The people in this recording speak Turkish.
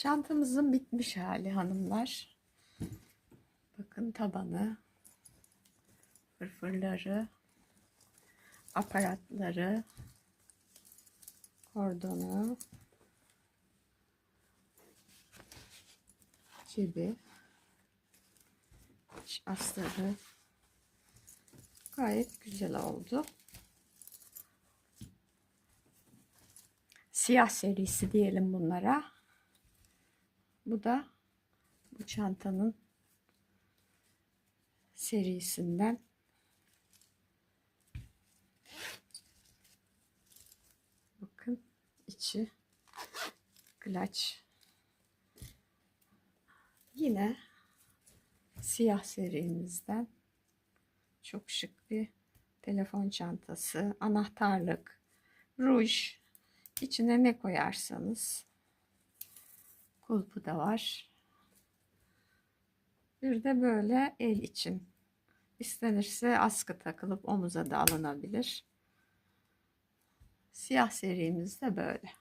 Çantamızın bitmiş hali hanımlar. Bakın tabanı, fırfırları, aparatları, kordonu, cebi, astarı gayet güzel oldu. Siyah serisi diyelim bunlara. Bu da bu çantanın serisinden. Bakın içi klaç. Yine siyah serimizden çok şık bir telefon çantası, anahtarlık, ruj, içine ne koyarsanız kulpu da var. Bir de böyle el için. İstenirse askı takılıp omuza da alınabilir. Siyah serimiz de böyle.